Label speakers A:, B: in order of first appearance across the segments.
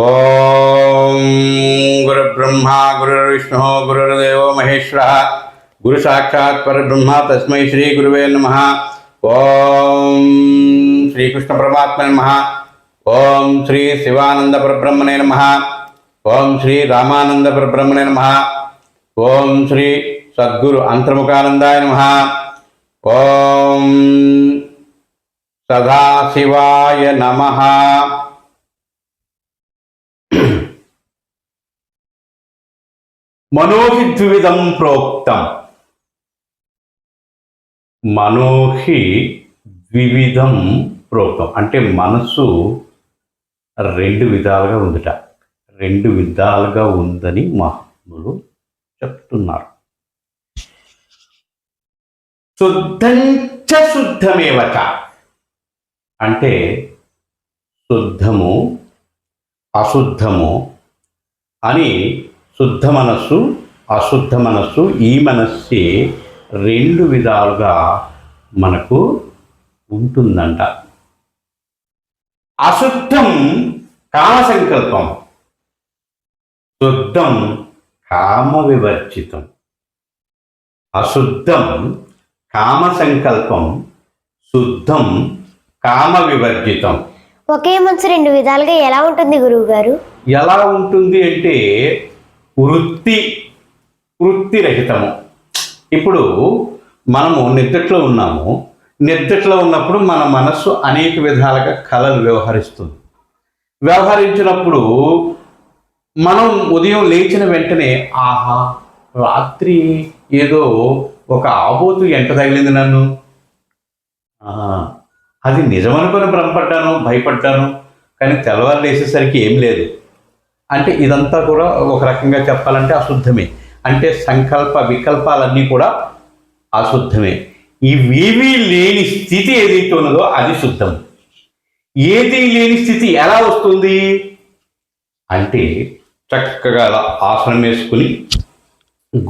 A: ఓం గురుబ్రహ్మ గురుర్విష్ణు గురుర్దేవో మహేశ్వర గురు సాక్షాత్ పరబ్రహ్మ తస్మై శ్రీ గురువే నమ ఓం శ్రీకృష్ణ పరమాత్మ నమ ఓం శ్రీ శివానంద పరబ్రహ్మణే నమ ఓం శ్రీ రామానంద పరబ్రహ్మణే నమ ఓం శ్రీ సద్గురు అంతర్ముఖానందాయ నమ ఓం సదాశివాయ నమ మనోహి ద్విధం ప్రోక్తం మనోహి ద్విధం ప్రోక్తం అంటే మనసు రెండు విధాలుగా ఉందిట రెండు విధాలుగా ఉందని మహాత్ములు చెప్తున్నారు శుద్ధంచ శుద్ధమేవక అంటే శుద్ధము అశుద్ధము అని శుద్ధ మనస్సు అశుద్ధ మనస్సు ఈ మనస్సే రెండు విధాలుగా మనకు ఉంటుందంట అశుద్ధం కామ సంకల్పం శుద్ధం కామ వివర్జితం అశుద్ధం కామ సంకల్పం శుద్ధం కామ వివర్జితం
B: ఒకే మనసు రెండు విధాలుగా ఎలా ఉంటుంది గురువు గారు
A: ఎలా ఉంటుంది అంటే వృత్తి వృత్తి రహితము ఇప్పుడు మనము నిద్రట్లో ఉన్నాము నిద్దట్లో ఉన్నప్పుడు మన మనస్సు అనేక విధాలుగా కళలు వ్యవహరిస్తుంది వ్యవహరించినప్పుడు మనం ఉదయం లేచిన వెంటనే ఆహా రాత్రి ఏదో ఒక ఆబోతు ఎంట తగిలింది నన్ను అది నిజమనుకొని భ్రమపడ్డాను భయపడ్డాను కానీ తెల్లవారు లేసేసరికి ఏం లేదు అంటే ఇదంతా కూడా ఒక రకంగా చెప్పాలంటే అశుద్ధమే అంటే సంకల్ప వికల్పాలన్నీ కూడా అశుద్ధమే ఇవేమీ లేని స్థితి ఏదైతే ఉన్నదో అది శుద్ధం ఏది లేని స్థితి ఎలా వస్తుంది అంటే చక్కగా ఆసనం వేసుకుని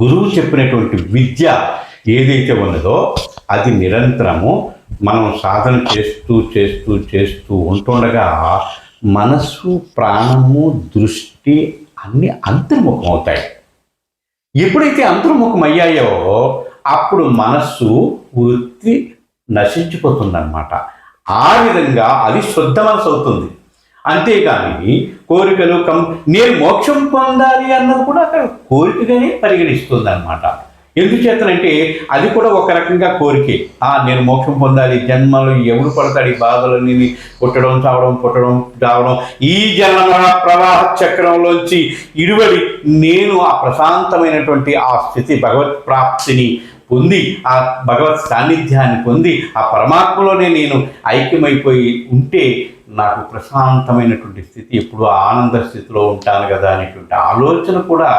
A: గురువు చెప్పినటువంటి విద్య ఏదైతే ఉన్నదో అది నిరంతరము మనం సాధన చేస్తూ చేస్తూ చేస్తూ ఉంటుండగా మనస్సు ప్రాణము దృష్టి అన్నీ అంతర్ముఖం అవుతాయి ఎప్పుడైతే అంతర్ముఖం అయ్యాయో అప్పుడు మనస్సు వృత్తి నశించిపోతుందన్నమాట ఆ విధంగా అది శుద్ధ మనసు అవుతుంది అంతేకాని కోరికలు కం నేను మోక్షం పొందాలి అన్నది కూడా అక్కడ కోరికగానే పరిగణిస్తుంది అనమాట ఎందుచేతనంటే అది కూడా ఒక రకంగా కోరికే ఆ నేను మోక్షం పొందాలి జన్మలు ఎవరు పడతాడు ఈ నేను పుట్టడం చావడం పుట్టడం చావడం ఈ జన్మ ప్రవాహ చక్రంలోంచి ఇరువడి నేను ఆ ప్రశాంతమైనటువంటి ఆ స్థితి భగవత్ ప్రాప్తిని పొంది ఆ భగవత్ సాన్నిధ్యాన్ని పొంది ఆ పరమాత్మలోనే నేను ఐక్యమైపోయి ఉంటే నాకు ప్రశాంతమైనటువంటి స్థితి ఎప్పుడు ఆనంద స్థితిలో ఉంటాను కదా అనేటువంటి ఆలోచన కూడా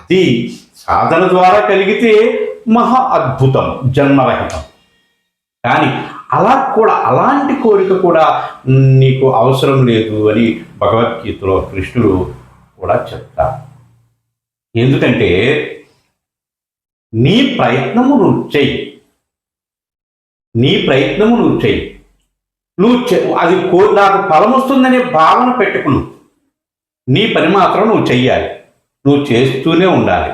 A: అది సాధన ద్వారా కలిగితే మహా అద్భుతం జన్మరహితం కానీ అలా కూడా అలాంటి కోరిక కూడా నీకు అవసరం లేదు అని భగవద్గీతలో కృష్ణుడు కూడా చెప్తారు ఎందుకంటే నీ ప్రయత్నము నువ్వు చెయ్యి నీ ప్రయత్నము నువ్వు చెయ్యి నువ్వు అది కో నాకు ఫలం వస్తుందనే భావన పెట్టుకును నీ పని మాత్రం నువ్వు చెయ్యాలి నువ్వు చేస్తూనే ఉండాలి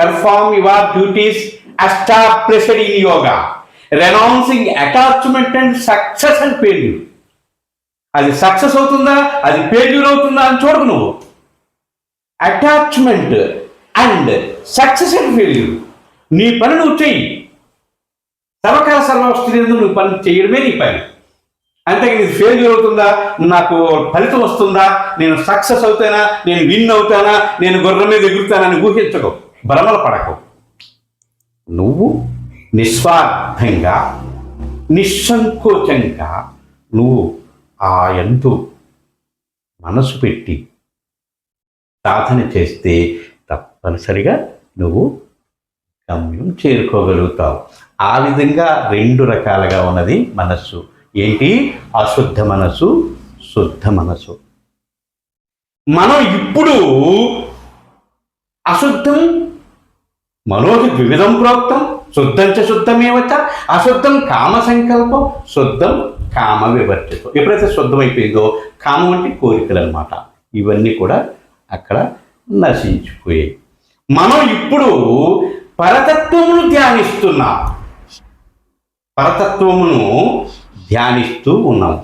A: perform your duties established in yoga, renouncing attachment and success and failure. అది సక్సెస్ అవుతుందా అది ఫెయిల్యూర్ అవుతుందా అని చూడదు నువ్వు attachment and success and failure నీ పని నువ్వు చెయ్యి సర్వకాల సర్వస్థితి నువ్వు పని చేయడమే నీ పని అంతే ఇది ఫెయిల్యూర్ అవుతుందా నాకు ఫలితం వస్తుందా నేను సక్సెస్ అవుతానా నేను విన్ అవుతానా నేను గుర్రం మీద ఎగురుతానని ఊహించకు భ్రమలు పడకు నువ్వు నిస్వార్థంగా నిస్సంకోచంగా నువ్వు ఆ ఎందు మనసు పెట్టి సాధన చేస్తే తప్పనిసరిగా నువ్వు గమ్యం చేరుకోగలుగుతావు ఆ విధంగా రెండు రకాలుగా ఉన్నది మనస్సు ఏంటి అశుద్ధ మనసు శుద్ధ మనసు మనం ఇప్పుడు అశుద్ధం మనోజు ద్విధం ప్రోక్తం శుద్ధం చ శుద్ధమేవత అశుద్ధం కామ సంకల్పం శుద్ధం కామ వివర్జితం ఎప్పుడైతే శుద్ధమైపోయిందో కామ కామం అంటే కోరికలు అనమాట ఇవన్నీ కూడా అక్కడ నశించిపోయాయి మనం ఇప్పుడు పరతత్వమును ధ్యానిస్తున్నాం పరతత్వమును ధ్యానిస్తూ ఉన్నాం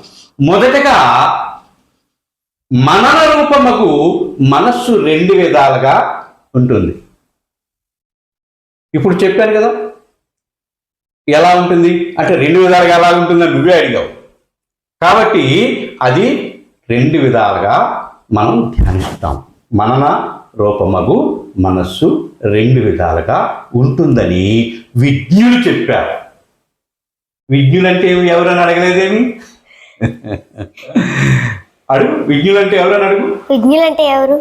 A: మొదటగా మనన రూపముకు మనస్సు రెండు విధాలుగా ఉంటుంది ఇప్పుడు చెప్పాను కదా ఎలా ఉంటుంది అంటే రెండు విధాలుగా ఎలా ఉంటుందని నువ్వే అడిగావు కాబట్టి అది రెండు విధాలుగా మనం ధ్యానిస్తాం మనన రూపమగు మనస్సు రెండు విధాలుగా ఉంటుందని విజ్ఞులు చెప్పారు విజ్ఞులంటే ఎవరని అడగలేదేమి అడుగు విజ్ఞులంటే ఎవరని అడుగు
B: విజ్ఞులంటే ఎవరు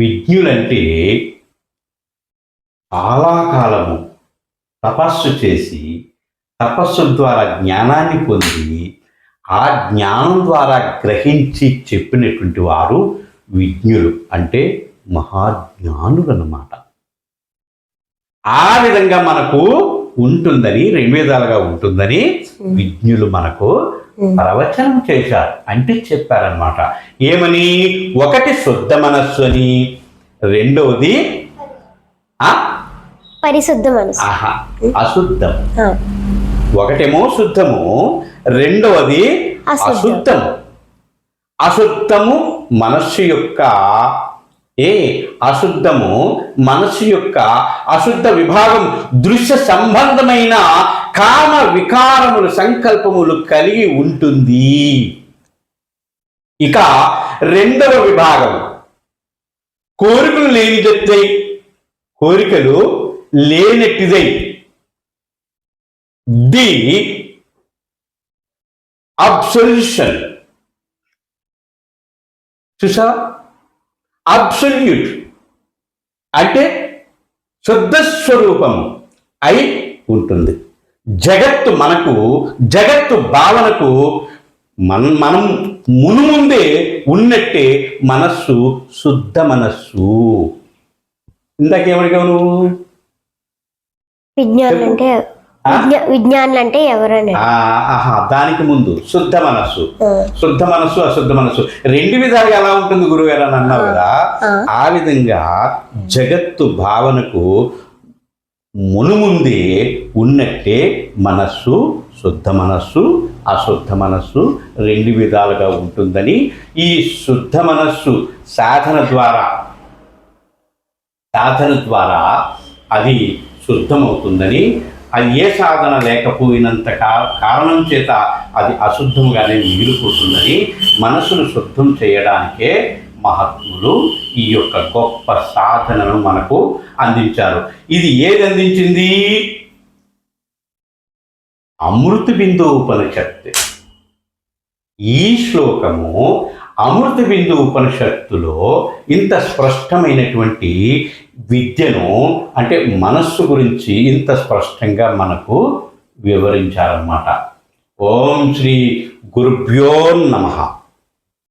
A: విజ్ఞులంటే చాలా కాలము తపస్సు చేసి తపస్సు ద్వారా జ్ఞానాన్ని పొంది ఆ జ్ఞానం ద్వారా గ్రహించి చెప్పినటువంటి వారు విజ్ఞులు అంటే మహాజ్ఞానులు అన్నమాట ఆ విధంగా మనకు ఉంటుందని రెండు ఉంటుందని విజ్ఞులు మనకు ప్రవచనం చేశారు అంటే చెప్పారనమాట ఏమని ఒకటి శుద్ధ మనస్సు అని రెండవది
B: పరిశుద్ధ మనసు
A: అశుద్ధం ఒకటేమో శుద్ధము రెండవది అశుద్ధము అశుద్ధము మనస్సు యొక్క ఏ అశుద్ధము మనస్సు యొక్క అశుద్ధ విభాగం దృశ్య సంబంధమైన కామ వికారములు సంకల్పములు కలిగి ఉంటుంది ఇక రెండవ విభాగం కోరికలు లేని లేనిదెత్తాయి కోరికలు లేనట్టిదై ది అబ్సల్యూషన్ చూసా అబ్సల్యూట్ అంటే శుద్ధ స్వరూపం అయి ఉంటుంది జగత్తు మనకు జగత్తు భావనకు మన మనం మునుముందే ఉన్నట్టే మనస్సు శుద్ధ మనస్సు ఇందాకేమడిగా నువ్వు
B: విజ్ఞానం అంటే విజ్ఞానులు అంటే ఎవరని
A: దానికి ముందు శుద్ధ మనస్సు శుద్ధ మనస్సు అశుద్ధ మనస్సు రెండు విధాలు ఎలా ఉంటుంది గారు అని అన్నావు కదా ఆ విధంగా జగత్తు భావనకు మునుముందే ఉన్నట్టే మనస్సు శుద్ధ మనస్సు అశుద్ధ మనస్సు రెండు విధాలుగా ఉంటుందని ఈ శుద్ధ మనస్సు సాధన ద్వారా సాధన ద్వారా అది శుద్ధమవుతుందని అది ఏ సాధన లేకపోయినంత కారణం చేత అది అశుద్ధంగానే మిగిలిపోతుందని మనసును శుద్ధం చేయడానికే మహాత్ములు ఈ యొక్క గొప్ప సాధనను మనకు అందించారు ఇది ఏది అందించింది అమృత బిందు బిందోపనిషత్ ఈ శ్లోకము అమృత బిందు ఉపనిషత్తులో ఇంత స్పష్టమైనటువంటి విద్యను అంటే మనస్సు గురించి ఇంత స్పష్టంగా మనకు వివరించారన్నమాట ఓం శ్రీ గురుభ్యో నమ